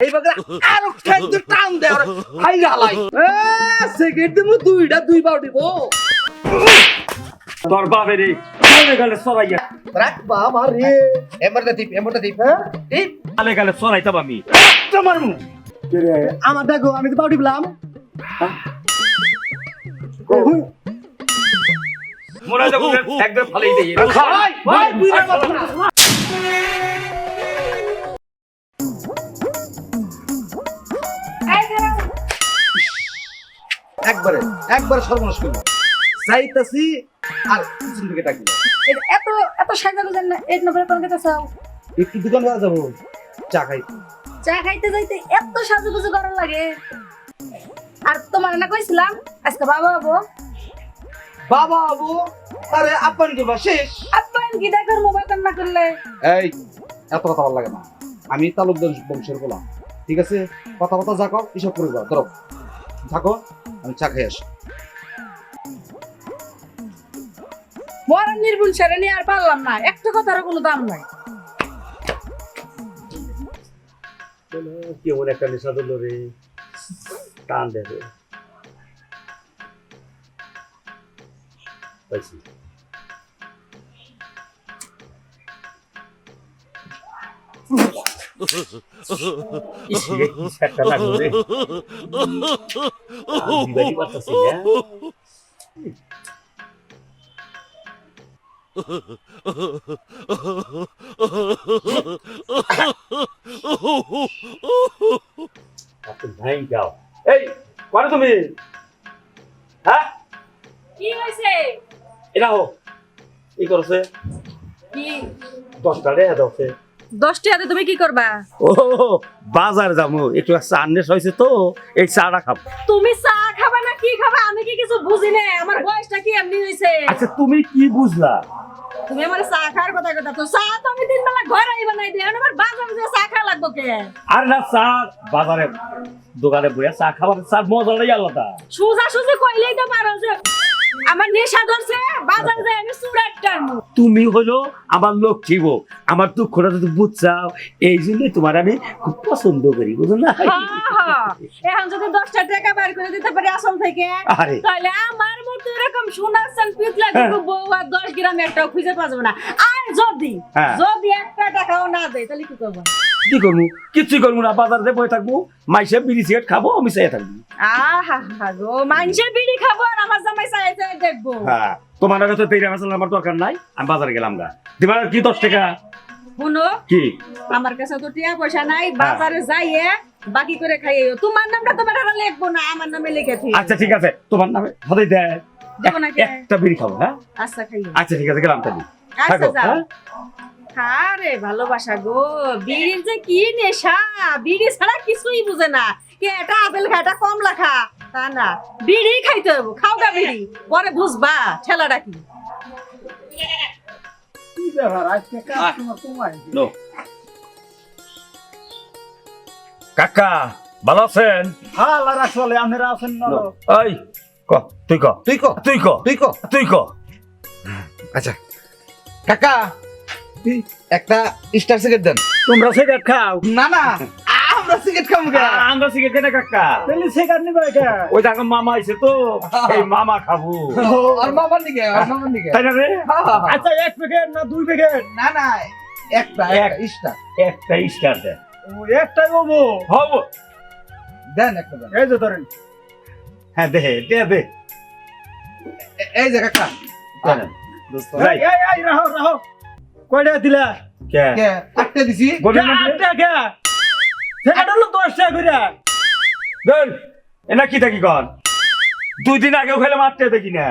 এই বাগরা আরও খাদ্য টান দে আর হাই গালাই এ সিগারেট দিমু দুইটা দুই বাউ দিব। তোর বাপের এই গালে গালে সরাইয়া। রাখ বাবা রে। এমরটা দীপ এমরটা দীপ দীপ গালে গালে সরাইতাম আমি। তোমার মু আমার দেখো আমি তো বাউ দিলাম মনে হয় যখন একদম ফালাই দেই ভাই ভাই বুইরা কথা একবারে একবারে সর্বনাশ করব। যাইতাছি আর পিছন থেকে ডাকি এ- এত এত সাজা গুজার না এক নম্বরে কোন কথা চাও? একটু দোকান করা যাব চা খাই। চা খাইতে যাইতে এত সাজু গুজু করার লাগে। আর তোমার না কইছিলাম আজকে বাবা বাবু বাবা আবু আরে আপ্যায়ন করবা শেষ। আপ্পায়ন কি দেখার মোবাইল কান না করলে। এই এত কথা ভালো লাগে না। আমি তালুকদার বংশের গোলাম ঠিক আছে? কথা কথা যা কও এসব করে দাও ধরো থাকো আমি চা খেয়ে আসি। মরার নির্ভুল সেরে নিয়ে আর পারলাম না। একটা কথারও কোনো দাম নাই। কেমন একটা নেশা ধরলো রে। টান দেবে পাইছি। ইস রে, কি একটা লাগল রে। আর দিবারই পারতাছি না। আপনি নাই যাও এই করে তুমি হ্যাঁ কি হইছে এটা হোক কি করছে কি দশটা রে দশে হাতে তুমি কি করবা? ও বাজার যাব। একটু চান্নেস হয়েছে তো এই চাটা খাব। তুমি চা খাবা না কি খাবা? আমি কি কিছু বুঝি না আমার বয়সটা কি এমনি হইছে? আচ্ছা তুমি কি বুঝলা? তুমি আমার চা খাওয়ার কথা কথা তো চা তো আমি দিন বেলা ঘরে বানাই দিই। আমার বাজারে যে চা খাওয়া লাগবো কে? আর না চা বাজারে দোকানে বইয়া চা খাবার চার মজাটাই আলাদা। সুজা সুজি কইলেই তো পারো যে আমার নেশা ধরছে বাজার যায় আমি চুড়ার টানবো তুমি হলো আমার লক্ষ্মী বউ। আমার দুঃখটা যদি বুঝছাও এই জন্যই তোমার আমি খুব পছন্দ করি বুঝো না? এখন যদি দশটা টাকা বার করে দিতে পারি আসল থেকে তাহলে আমার মতো এরকম সোনার চাল পিতলা কিন্তু বউ আর দশ গ্রাম একটাও খুঁজে যাবে না। আর যদি হ্যাঁ। যদি একটা টাকাও না দেয় তাহলে কি করব? কি করব কিচ্ছু করব না বাজারে বয়ে থাকব। মাইসে বিড়ি সিগারেট খাব আমি চাই থাকব। আহা হা বিড়ি খাব আর আমার জামাই চাই চাই দেখব। হ্যাঁ তোমার তো তেইরা মশলা আমার দরকার নাই আমি বাজারে গেলাম গা। দিবার কি দশ টাকা? শুনো কি? আমার কাছে তো টিয়া পয়সা নাই বাজারে যাইয়ে বাকি করে খাইয়ে তোমার নামটা তোমার আর লিখব না আমার নামে লিখেছি। আচ্ছা ঠিক আছে তোমার নামে নাকি? এক- একটা বিড়ি খাব হ্যাঁ? আচ্ছা খাইয়ে। আচ্ছা ঠিক আছে গেলাম তাহলে। আচ্ছা যাও। হ্যাঁ? আরে ভালোবাসা গো। বিড়ির যে কি নেশা? বিড়ি ছাড়া কিছুই বুঝে না। কে এটা আপেল খা এটা কমলা খা তা না। বিড়ি খাইতে হইব খাও গা বিড়ি। পরে বুঝবা ঠেলাটা কি? নো কাকা ভালো আছেন? নো। ওই ক তুই ক। তুই কো। তুই ক। তুই কো। তুই ক। আচ্ছা। কাকা একটা স্টার সিগারেট দেন। তোমরা সিগারেট খাও? না না আমরা সিগারেট খাব গা। আমরা সিগারেট কেটে কাকা? তাহলে সিগারেট নিবে এটা ওই দেখো মামা আইছে তো এই মামা খাব। আর মামার দিকে আর মামার দিকে। তাই না রে? আচ্ছা এক প্যাকেট না দুই প্যাকেট? না না একটা এক। একটা স্টার। একটা স্টার দেন। ও একটাই হব। হব। দেন একটা দেন। এই যে ধরেন। হ্যাঁ দে দে দে। এই যে কাকা। দেন। দোস্ত। এই এই রাহো রাহো। কয়টা দিলা কে কে আটটা দিছি না আটটা কে সিগারেট হলো দশ টাকা করে দেন এনা কি থাকি কন দুই দিন আগেও খেলাম আটটা দেখি না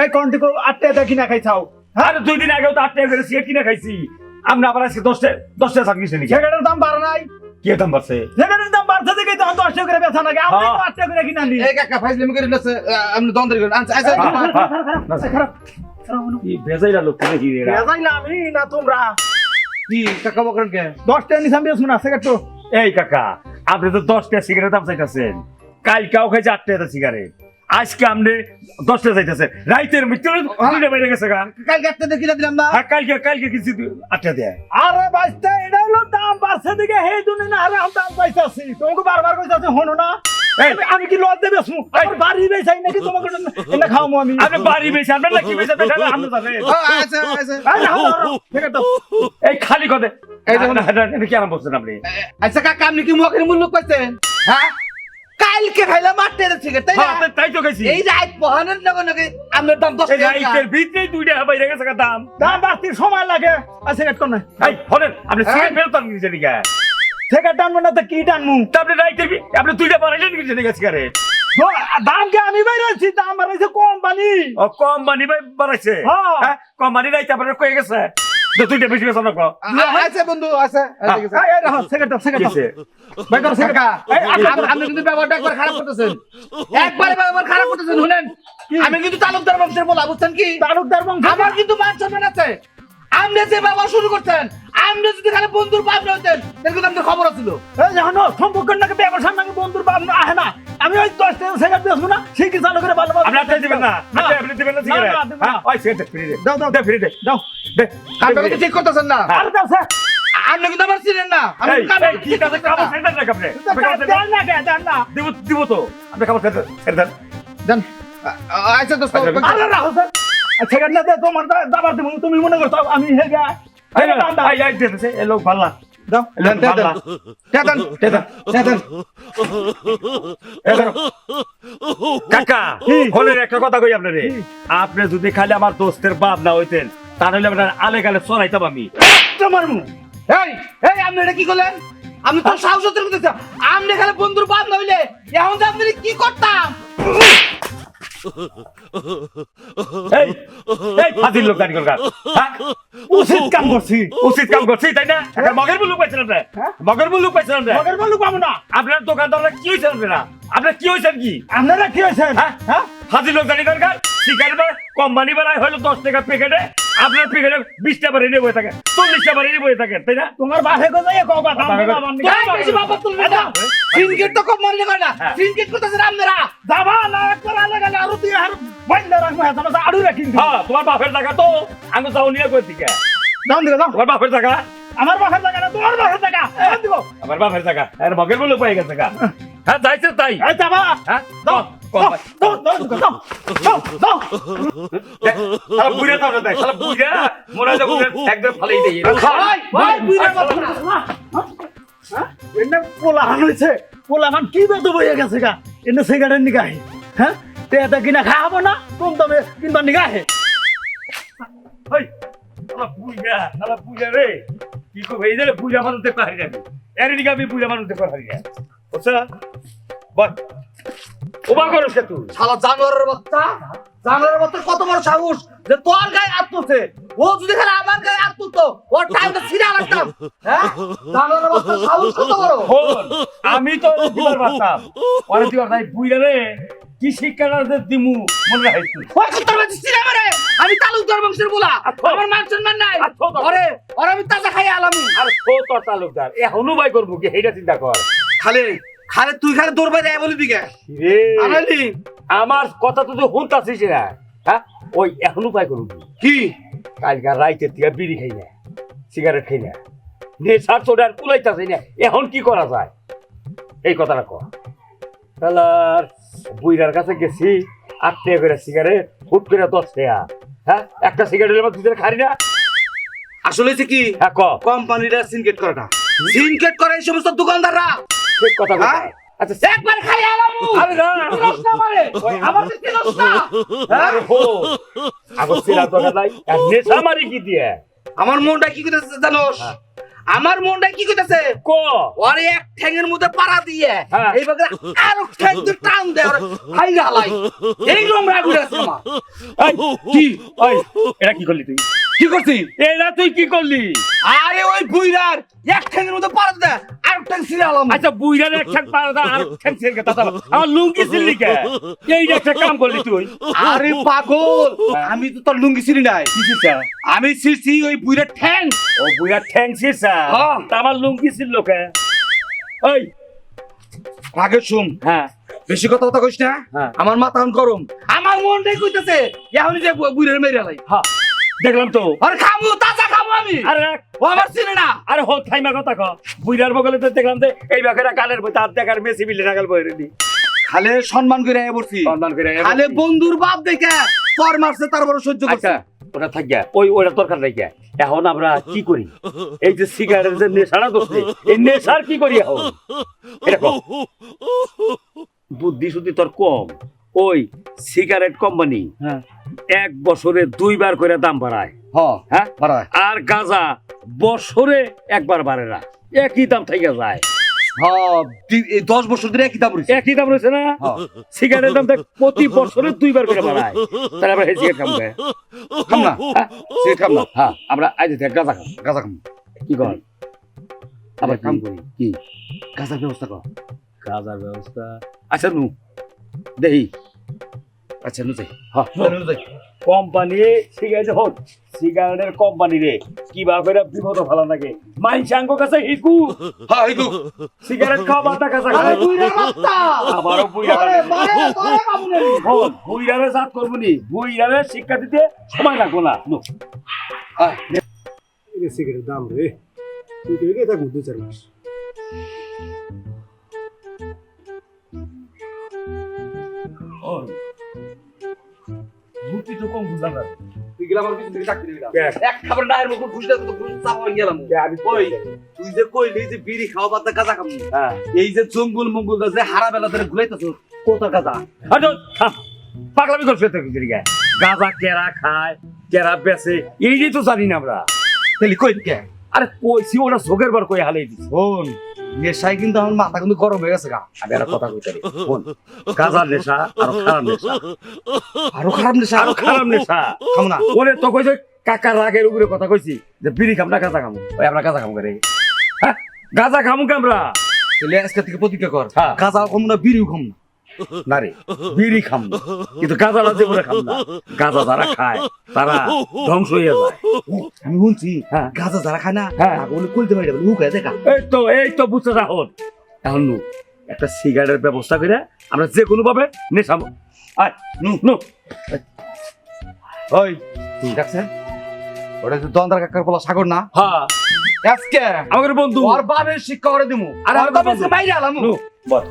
এই কোন থেকে আটটা দেখি না খাইছাও আর দুই দিন আগেও তো আটটা করে সিগারেট কিনে খাইছি আমরা আবার আজকে দশটা দশটা সার্ভিস নিয়ে সিগারেটের দাম বাড়ে নাই কি দাম বাড়ছে সিগারেটের দাম বাড়ছে দেখে তখন দশ টাকা করে বেচা নাকি আমরা তো হ্যাঁ। করে কিনা আনি এই কাকা ফাইজলামি করে আপনি দন্দর করেন আচ্ছা আচ্ছা হ্যাঁ, হ্যাঁ, হ্যাঁ। না, খারাপ কি বেজাইরা লোক করে হিরে বেজাইলা আমি না তোমরা। কি কাকা বকরেন কে? দশ টাকা নিছাম বেশ না সিগারেট তো এই কাকা আপনি তো দশটা সিগারেট দাম চাইতেছেন। কালকাও খাইছে আটটা সিগারেট আজকে আমনে দশটা যাইতেছে রাইতের মৃত্যু দুইটা বেড়ে গেছে গা। কালকে একটা দেখি না দিলাম না। আর কালকে কালকে কিছু আটটা দেয়। আরে বাইস্তা এটা হলো দাম বাড়ছে দিকে। হে দুনে না আরে দাম পাইতাছি। তোমাকে বারবার কইতাছি হনো না। আমি- আমি কি লজ দেবে শুন আমার বাড়ি বেচাই নাকি তোমাকে এটা খাওয়াবো আমি? আপনি বাড়ি বেশি আপনার না কি বেশি আপনি আপনি জানেন আচ্ছা আচ্ছা। এই না, ঠিক খালি কথা। এই দেখুন। দেখুন কি আরাম বলছেন আপনি? আচ্ছা কাকা আপনি কি মুখের মূল্য হ্যাঁ? কালকে খাইলাম আটটা সিগারেট তাই হ্যাঁ, না তাই তো গেছি এই রাত পহানের লগে দাম দশ এই রাইতের ভিতরে দুইটা বাইরে গেছে দাম। দাম বাড়তি সময় লাগে। আর সিগারেট কর না এই হলেন আপনি হ্যাঁ। সিগারেট ফেরত কিছু দিকে। সিগারেট টানবো না তো কি টানবো? আপনি দুইটা দাম কে আমি বাইরেছি দাম বাড়াইছে কোম্পানি। ও কোম্পানি ভাই বাড়াইছে? হ্যাঁ। কোম্পানি রাইতে আপনার কয়ে গেছে। তো দুইটা বেশি গেছে না আছে বন্ধু আছে? ভাই আপনি কিন্তু ব্যবহারটা একবার খারাপ করতেছেন। একবার ব্যবহার খারাপ করতেছেন শুনেন। আমি কিন্তু তালুকদার বংশের বলা বুঝছেন কি? তালুকদার বংশ আমার কিন্তু মান সম্মান আছে। আপনি যে ব্যবহার শুরু করছেন আপনি যদি খালি বন্ধুর না হতেন তাহলে আপনার খবর ছিল এই জানো সম্পর্কের নাকি ব্যবসার নাকি বন্ধুর বাপ আহে না। আমি ওই দশ টাকা সিগারেট বেচবো না সেই কি চালু করে ভালো আপনি আপনি দিবেন না আপনি দিবেন না সিগারেট। হ্যাঁ ওই সিগারেট ফ্রি দে। দাও, দাও। দে ফ্রি দে। দাও। দে। আপনারা কিন্তু ঠিক করতেছেন না। হ্যাঁ। আর দাও স্যার। আপনি কিন্তু আমার ছিলেন না। আমি এই, কি কাজে কামড় সেন্টার নাকি আপনি? আপনি দেন না কে দেন না। দিব দিব তো। আপনি খাবার খেতে খেতে দেন। আচ্ছা দোস্ত আচ্ছা, আরে রাখো স্যার। সিগারেট তোমার দাবার দেবো তুমি মনে করছ আমি লোক ভাল্লা। দাও। কাকা হলের একটা কথা কই আপনারে? আপনি যদি খালি আমার দোস্তের বাপ না হইতেন তাহলে আপনার আলে গালে চড়াইতাম আমি। তোমার এই এই আপনি এটা কি করলেন? আমি তো সাহস হতে করতেছি আপনি খালি বন্ধুর বাপ না হইলে এখন আপনি কি করতাম? এই এই ফাজিল লোক দাঁড়ি করকার? উচিত কাম করছি উচিত কাম করছি তাই না? একটা মগের মুলুক আপনি? হ্যাঁ? মগের মুলুক আপনি? মগের বলু পাবো না। আপনার দোকানদাররা কি আপনারা? আপনার কি হয়েছেন কি? আপনারা কি হয়েছেন হ্যাঁ? হ্যাঁ? ফাজিল লোক দাঁড়ি দরকার সিগারেট বা কোম্পানি বানায় হলো দশ টাকা প্যাকেটে আপনার প্যাকেটে বিশটা বাড়ি নিয়ে বয়ে থাকেন চল্লিশটা বাড়ি নিয়ে বয়ে থাকেন তাই না? তোমার বাসে কোথায় দাম দিবা, সিনগেট তো কম মারলে কয় না। হ্যাঁ। সিনগেট করতেছেন আপনারা যাবা না একবার আলে গেলে আরও তুই আর বাইন্দা রাখব হ্যাঁ তোমার আড়ু রাখি হ্যাঁ তোমার বাপের টাকা তো আমি যাও নিয়ে কই থেকে দাম দিকে দাও তোমার বাপের টাকা আমার বাসার জায়গা না তোমার বাসার জায়গা। দাম দিব। আমার বাপের টাকা আর মগের মুলুক পাই গেছে টাকা হ্যাঁ। যাইছে তাই। এই যাবা হ্যাঁ দাও কম, কম, দাও দাও দাও দাও দাও দাও দেখ, শালা বুইড়া তো আমরা দেখ, শালা বুইড়া, মনে হয় যে বুইড়া একদম ফালাই দেই। না এনে পোলা হান হয়েছে পোলা হান কি বেদ বইয়া গেছে গা এনে সিগারেট নিগাহে হ্যাঁ তে কিনা খাওয়াবো না কম দামে কিনবা নিগাহে ওই, শালা বুইড়া, শালা বুইড়া রে। কি করব, এই যে রে বুইড়া মানুষ দেখতে হারি যাবি। এর দিকে আমি বুইড়া মানুষ দেখতে হারি যাই। বল। ওবা করস তুই? শালা জানোয়ারের বাচ্চা জানোয়ারের বাচ্চা কত বড় সাহস যে তোর গায়ে হাত তুলছে ও যদি খালি আমার গায়ে হাত তুলতো ওর টাইমটা ছিঁড়া লাগতাম হ্যাঁ সাহস কত বড় আমি তো দিবার পারতাম। ওরে দিবার নাই, বুইড়া রে, কি শিক্ষাটা দিমু, মনে রাখিস তুই। ওই কুত্তার বাচ্চা ছিঁড়া মারে আমি তালুকদার বংশের বলা। আমার মান সম্মান নাই। ওরে ওরে আমি তাজা খাই আলামু আর ও তোর তালুকদার, এখনও বাই করব কি, এইটা চিন্তা কর। খালি খালি তুই খালি দৌড় বাইরে বলি দিকে। আনালি। আমার কথা তো তুই শুনতাছিস না। হ্যাঁ? ওই এখন উপায় করবি। কি? কালকার রাইতের থেকে বিড়ি খাই না সিগারেট খাই না। নেশার আর কুলাইতাছি না। এখন কি করা যায়? এই কথাটা কর তাহলে বুইরার কাছে গেছি আট টাকা করে সিগারেট হুট করে দশ টাকা হ্যাঁ? একটা সিগারেটের মধ্যে দুজনে খাই না। আসলে কি? হ্যাঁ ক। কোম্পানিটা সিনকেট করে না। সিনকেট করে এই সমস্ত দোকানদাররা। ঠিক কথা হ্যাঁ? আচ্ছা একবার খাই আলামু আরে না। হ্যাঁ? আরে হো। আগো সিরা দরকার আর নেশা মারি কি দিয়ে? আমার মনটা কি কইতাছে জানোস হ্যাঁ। আমার মনটা কি কইতাছে ক? এক ঠ্যাঙের মধ্যে পাড়া দিয়ে। এই বাগরা আর ঠ্যাং দিয়ে টান দে হাই এই আছে আমার। কি? এটা কি করলি তুই? কি করছি? এটা তুই কি করলি? আরে ওই বুইরার এক ঠ্যাঙের মধ্যে পাড়া দে আর ঠ্যাং ছিঁড়ে আলাম আচ্ছা বুইরার এক ঠাক পারা দা আর ঠাক ছেড়ে গে তাতা আমার লুঙ্গি ছিলি কে? এই একটা কাম করলি তুই। আরে পাগল আমি তো তোর লুঙ্গি ছিঁড়ি নাই। কি ছিসা আমি ছিঁড়ছি ওই বুইরার ঠ্যাং। ও বুইরা ঠ্যাং ছিসা হ্যাঁ। তা আমার লুঙ্গি ছিল কে? ওই। আগে শুন। হ্যাঁ। বেশি কথা কথা কইস না। হ্যাঁ। আমার মাথা গরম। আমার মনটাই কইতেছে এখনই যে বুড়ের মেরে লাই হ্যাঁ। দেখলাম তো। আর খাব তাজা খাব আমি। আরে ও আমার চিনে না। আরে হোক থাইমা কথা ক। বুইরার বগলে তো দেখলাম যে এই বাকেরা কালের বই তার দেখার মেসি বিলে নাগাল বই রেডি। খালে সম্মান করে আয় পড়ছি। সম্মান করে খালে বন্ধুর বাপ দেখে পর মারছে তার বড় সহ্য করছে। আচ্ছা ওটা থাকিয়া ওই ওটা দরকার নাই গিয়া। এখন আমরা কি করি? এই যে সিগারেট যে নেশাটা ধরছে এই নেশার কি করি এখন? এটা কও। বুদ্ধি শুদ্ধি তোর কম। ওই সিগারেট কোম্পানি হ্যাঁ। এক বছরে দুইবার করে দাম বাড়ায়। হ্যাঁ হ্যাঁ? বাড়ায়। আর গাঁজা বছরে একবার বাড়ে না। একই দাম থেকে যায়। হ্যাঁ দশ বছর ধরে একই দাম রয়েছে। একই দাম রয়েছে না? হ্যাঁ। সিগারেটের দাম দেখ প্রতি বছরে দুইবার করে বাড়ায়। তাহলে আমরা সিগারেট খাব খাম না। হ্যাঁ? সিগারেট খাম না। হ্যাঁ আমরা আজ থেকে গাঁজা খাব গাঁজা খাম। কি কর? আবার কাম কাম করি। কি? গাঁজার ব্যবস্থা কর। গাঁজার ব্যবস্থা? আচ্ছা নু দেহি। আচ্ছা নুতে হ্যাঁ কোম্পানি সিগারেট হোক সিগারেটের কোম্পানি রে কিবা করে বিপদ ভালো লাগে। মাইনসাঙ্গ কাছে হিকু। হ্যাঁ হিকু। সিগারেট খাওয়া বাতা কাছে আরে বুইড়া বাচ্চা আবারও বুইড়া আরে মারে তোরে কামু নেই হন বুইড়ারে জাত করব নি। বুইড়ারে শিক্ষা দিতে সময় লাগবো না। নো। আয়, সিগারেটের দাম রে তুই তো এগিয়ে থাকব দু চার মাস। ওই রুটি তো কম বুঝলাম না। তুই গেলে আমার পিছন থেকে চাকরি? এক খাবার ডায়ের মুখ তো চাপ গেলাম। আমি ওই তুই যে কইলি যে বিড়ি খাওয়া বাদ গাঁজা খাম হ্যাঁ। এই যে জঙ্গল মঙ্গল যে হারা বেলা ধরে ঘুরাইতেছ আরে থাম। পাগলামি করছে তো কি করিগা গাঁজা কেরা খায় কেরা বেচে এই যে তো জানি না আমরা। তাহলে কই কে? আরে কইছি ওরা চোখের বার কই হালাই দিছি শোন। নেশায় কিন্তু আমার মাথা কিন্তু গরম হয়ে গেছে গা। আমি আর কথা কইতে বল গাজার নেশা আর খারাপ নেশা। আরও খারাপ নেশা? আরও খারাপ নেশা। খাম না। ওরে তো কইছে কাকা রাগের উপরে কথা কইছি যে বিড়ি খাম না গাজা খামু। ওই আমরা গাজা খামু করে হ্যাঁ গাঁজা খামু কামরা আমরা? তাহলে আজকে থেকে প্রতিজ্ঞা কর। হ্যাঁ। গাঁজাও খাম না বিড়িও খাম না। না রে বিড়ি খাম না। কিন্তু গাঁজাটা যে করে খাম না। গাঁজা যারা খায় তারা ধ্বংস হয়ে যায়। আমি শুনছি হ্যাঁ। গাঁজা যারা খায় না হ্যাঁ। বলে কইতে পারি বলে হুকায় দেখা। এই তো এই তো বুঝতে এখন এখন একটা সিগারেটের ব্যবস্থা করে আমরা যে কোনো ভাবে নেশাবো আয় নু নু। ওই দেখছেন? ওটা যে দন্দার কাকার বলা সাগর না? হ্যাঁ। আজকে আমাদের বন্ধু। ওর বাবের শিক্ষা করে দিমু। আরে আর বাবের আলাম। বল।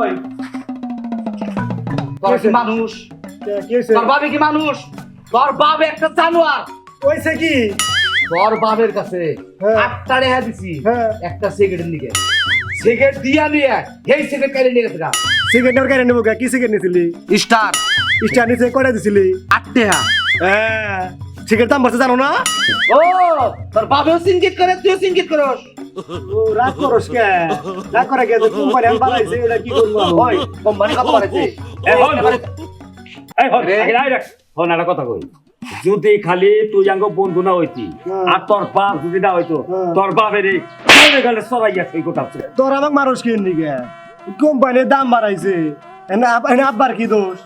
ওই। তোর কি মানুষ? কি হয়েছে তোর বাবে কি মানুষ? তোর বাবে একটা জানোয়ার। হয়েছে কি? তোর বাবের কাছে হ্যাঁ। আটটা রেহা দিছি। হ্যাঁ। একটা সিগারেটের দিকে সিগারেট দিয়া নিয়ে এই সিগারেট কেড়ে নিয়ে গেছে গা। সিগারেটের গাড়ি নেব কি সিগারেট নিছিলি? স্টার। স্টার নিচে কয়টা দিছিলি? আটটে হ্যাঁ। সিগারেট দাম বাড়ছে জানো না? ও তোর বাবেও সিঙ্গিত করে তুইও সিঙ্গিত করস। ও রাগ করস কে? রাগ করে কে কোম্পানি আমি বাড়াইছে এটা কি করব? ওই কোম্পানি কত বাড়াইছে এই হন এই হন রে। আগে আয় রাখ। হন একটা কথা কই। যদি খালি তুই আঙ্গ বন্ধু না হইতি হ্যাঁ। আর তোর বাপ যদি না হইতো হ্যাঁ। তোর বাপের এই গলে গলে সরাইয়া সেই কথা আছে। তোর আমাকে মানুষ কিন দিকে কোম্পানির দাম বাড়াইছে। আব্বার কি দোষ?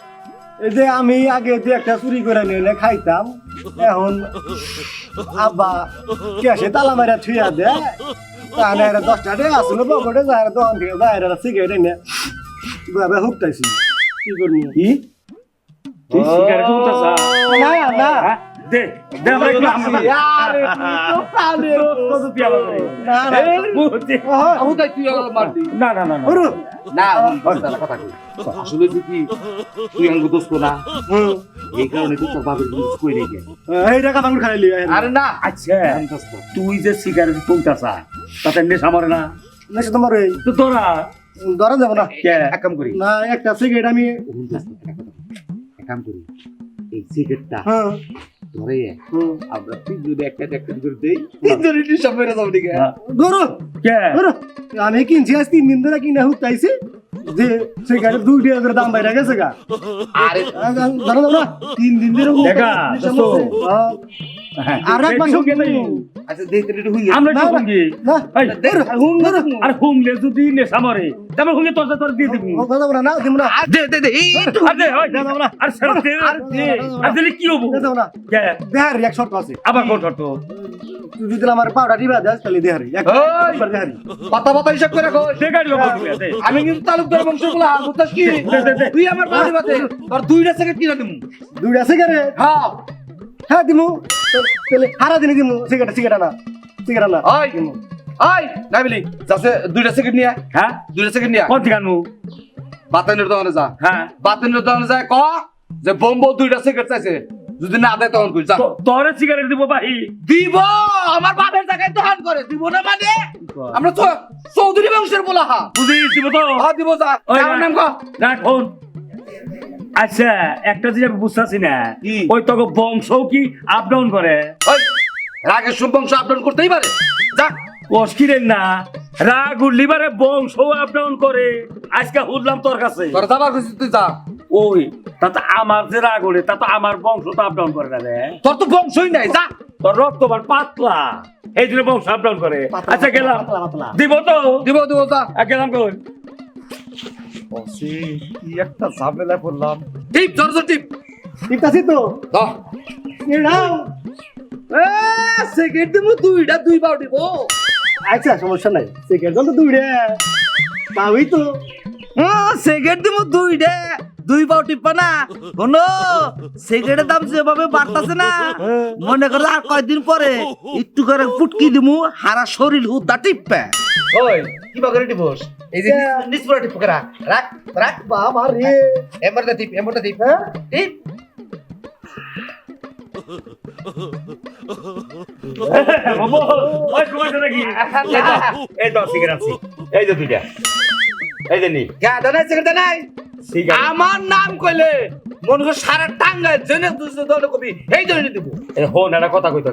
এই যে আমি আগে দু একটা চুরি করে নিলে খাইতাম এখন আব্বা ক্যাশে তালা মারা থুয়া দে। তাহলে এরা দশটা ডে আসুন পকেটে যায় দোকান থেকে এরা সিগারেট এনে ভাবে হুকতাইছি কি করবি? কি? তুই সিগারেট না না। দে দে আমরা একটু আমরা আরে তুই তো প্রাণের কত পিয়া বাবা না না বুঝছি। ওহ, আবু তাই তুই আমার মারবি না না না না। হুরু। না কথা কথা কই আসলে যদি তুই আঙ্গু দোস্ত না? হুম। এই কারণে তুই তোর বাবের জিনিস কই রেখে এই টাকা মাগুর খাইলি আরে না। আচ্ছা তুই যে সিগারেট তুলতাছ তাতে নেশা মরে না? নেশা তোমার এই তো তোরা ধরা যাব না। এক কাম করি। না একটা সিগারেট আমি এক কাম করি। এই সিগারেটটা হ্যাঁ ধরে। আমরা তিনজনে একটা একটা করে দেই। তিনজনে সব মেরে যাব দিকে ধরো কে? ধরো আমি কিনছি আজ তিন দিন ধরে কিনে হুতাইছি যে সিগারেট দুই টাকা করে দাম বাইরে গেছে গা। আরে ধরো ধরো তিন দিন ধরে দেখা, হ্যাঁ। আর একবার শুকিয়ে? আচ্ছা দেখতে একটু হুই আমরা না। হুঙ্গি। না হুম ধরো আর হুমলে যদি নেশা মরে তারপর হুঙ্গি তোর তোর দিয়ে দিবি। ও, কথা বলো না দিব না। দে দে দে এই একটু আর দে ওই, না, না, না। আর সেটা দে আর দে। আর দিলে কি হব? দেবো না কে? দেহার এক শর্ত আছে। আবার কোন শর্ত? তুই যদি আমার পাউডার দিবা দাস তাহলে দেহারি ওই! একবার দেহারি কথা কথা হিসাব করে রাখো দে গাড়ি বাবা আমি কিন্তু তালুকদার বলা কি? তুই আমার বাড়ি বাতে আর দুইটা সেকেন্ড কিনা দিমু। দুইটা সিগারেট হ্যাঁ। হ্যাঁ দিমু। তাহলে হারা দিনে দিমু। সিগারেট সিগারেট না সিগারেট না ওই ওই নাইবলি যাচ্ছে দুইটা সেকেন্ড নিয়ে হ্যাঁ? দুইটা সেকেন্ড নিয়ে কোন থেকে আনব বাতানের দোকানে যা। হ্যাঁ। বাতানের দোকানে যায় ক? যে বোম্বো দুইটা সিগারেট চাইছে। যদি না দেয় তখন কই যা। তোরে সিগারেট দিব ভাই দিব! আমার বাপের জায়গায় দোকান করে। দিব না মানে? আমরা তো চৌধুরী বংশের বলা হা বুঝে দিব তো। হ্যাঁ দিব যা। নাম ক? আচ্ছা একটা জিনিস আমি বুঝতেছি না। কি? ওই তোকে বংশ কি আপ ডাউন করে? ওই রাগের শুভ বংশ আপডাউন করতেই পারে। যা। অস্কিরেন না রাগ উঠলিবারে বংশ আপ ডাউন করে। আজকে উঠলাম তোর কাছে। তোর যাবার খুশি তুই যা। ওই তা তো আমার যে রাগ ওঠে তা তো আমার বংশ তো আপ ডাউন করে না রে। তোর তো বংশই নাই যা। তোর রক্ত বার পাতলা। এই জন্য বংশ আপ ডাউন করে। আচ্ছা গেলাম। দিব তো? দিব দিব যা। গেলাম কই? কি একটা ঝামেলা করলাম টিপ জোর জোর টিপ। টিপ আছে তো? দাও এড়াও সেকেন্ড দিব দুইটা দুই বাউ দিব আচ্ছা সমস্যা নাই। সেকেন্ড তো দুইটা তাই তো। সেকেন্ড দিব দুইটা দুই বাউ টিপা না। শোনো সিগারেটের দাম যেভাবে বাড়তাছে না মনে করো আর কয়েকদিন পরে একটু করে ফুটকি দিমু হারা শরীর হুদা টিপবে। ওই কি বাগরে টিপস? এই যে নিচপুরা টিপ করা? রাখ রাখ বাবা রে। এমরটা টিপ এমরটা টিপ। হ্যাঁ? টিপ। বাবু, ওই ঘুমাইছে নাকি? এই তো, সিগারেট এই যে দুইটা। এই যে নি। গাদা নাই সিগারেট নাই সিগারেট। আমার নাম কইলে মনে কর সারা টাঙ্গায় জেনে দুসে দলে কবি এই জন্য দিব। হন একটা কথা কইতে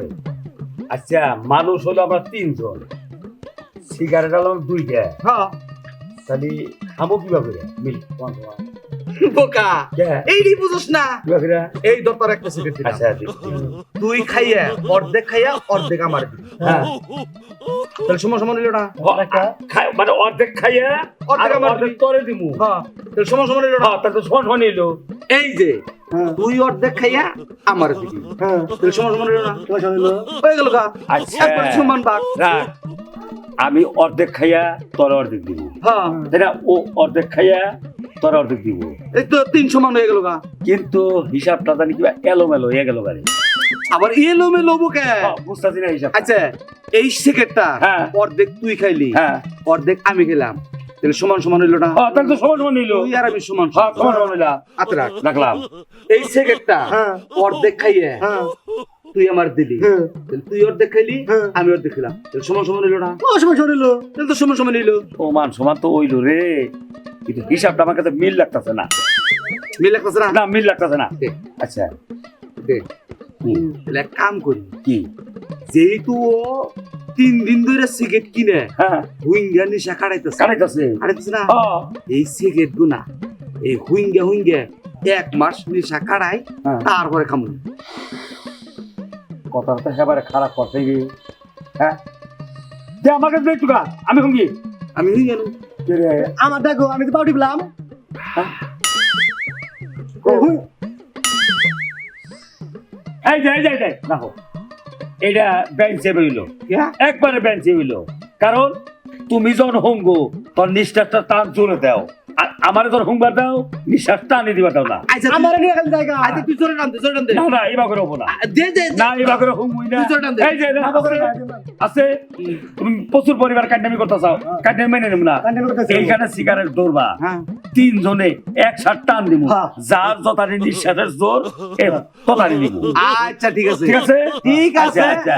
আচ্ছা মানুষ হলো আমরা তিনজন। সিগারেট হলাম দুইটা। হ্যাঁ। তাহলে খামো কীভাবে মিল বোকা কে? এইডি বুঝছ না। এই দরকার একটা সিগারেট আচ্ছা তুই খাইয়া অর্ধেক খাইয়া অর্ধেক আমার হ্যাঁ। তাহলে হইল না? মানে অর্ধেক খাইয়া অর্ধেক আমার দিবি। দিমু। হ্যাঁ তাহলে হইল না? হ্যাঁ তাহলে এই যে হ্যাঁ। তুই অর্ধেক খাইয়া আমার দিবি। হ্যাঁ তাহলে হইল না? হয়ে গেল গা। আচ্ছা। একবার সমান ভাগ রাখ আমি অর্ধেক খাইয়া তোর অর্ধেক দিব। হ্যাঁ। ও অর্ধেক খাইয়া তোর অর্ধেক দিব। এই তো তিন সমান হয়ে গেল গা। কিন্তু হিসাবটা জানি কিবা এলোমেলো হয়ে গেল গাড়ি আবার এলো মেলো বুকে বুঝতেছি না হিসাব আচ্ছা। এই সিগারেটটা হ্যাঁ। অর্ধেক তুই খাইলি হ্যাঁ। অর্ধেক আমি খেলাম। তাহলে সমান সমান হইল না? হ্যাঁ, তাহলে তো সমান সমান নিল তুই আর আমি সমান হ্যাঁ সমান সমান নিলাম আচ্ছা রাখ। রাখলাম। এই সিগারেটটা হ্যাঁ। অর্ধেক খাইয়ে হ্যাঁ। তুই আমার দিলি। হ্যাঁ। তাহলে তুই অর্ধেক খাইলি হ্যাঁ। আমি অর্ধেক খেলাম। তাহলে সমান সমান হইল না? ও সমস্যা হইল। তাহলে তো সমান সমান হইল। সমান সমান তো হইল রে। কিন্তু হিসাবটা আমার কাছে মিল লাগতেছে না। মিল লাগতেছে না? না মিল লাগতেছে না। দে, আচ্ছা। দে। তাহলে এক কাম করি। কি? যেহেতু ও তিন দিন ধরে সিগারেট কিনে হ্যাঁ। হুইঙ্গা নিশা কাটাইতেছে কাটাইতেছে কাটাইতেছে না? হ্যাঁ। এই সিগারেট গুনা এই হুইঙ্গা হুইঙ্গা এক মাস নিশা কাটাই হ্যাঁ। তারপরে খামু। কথাটা একেবারে খারাপ গিয়ে হ্যাঁ। দে আমাকে দে একটু আমি হুঙ্গি আমি রে? আমার দেখো আমি তো পাউডি পেলাম এই যে এই যে এই দেখো। এটা বেঞ্চে কিয়া? একবারে বেঞ্চে হইল কারণ তুমি যখন হুঙ্গ তোর নিঃশ্বাসটা টান জোরে দাও। আর আমার যখন হুঙ্গবার দাও নিঃশ্বাস টানি দিবা দাও না। আচ্ছা আমার নিয়ে খালি জায়গা। আচ্ছা তুই জোরে টান দে জোরে টান দে। না না এবার করে হব না। দে দে। না এবার করে হুঙ্গুই না তুই জোরে টান দে। এই যে না, আছে, তুমি প্রচুর পরিবার কান্ডামি করতে চাও কান্ডামি মেনে নেব না। এইখানে সিগারেট দৌড়বা। হ্যাঁ। তিনজনে একসাথ টান দিব হ্যাঁ। যার যতারি নিঃশ্বাসের জোর এ ততারি দিব আচ্ছা ঠিক আছে। ঠিক আছে? ঠিক আছে। আচ্ছা। আচ্ছা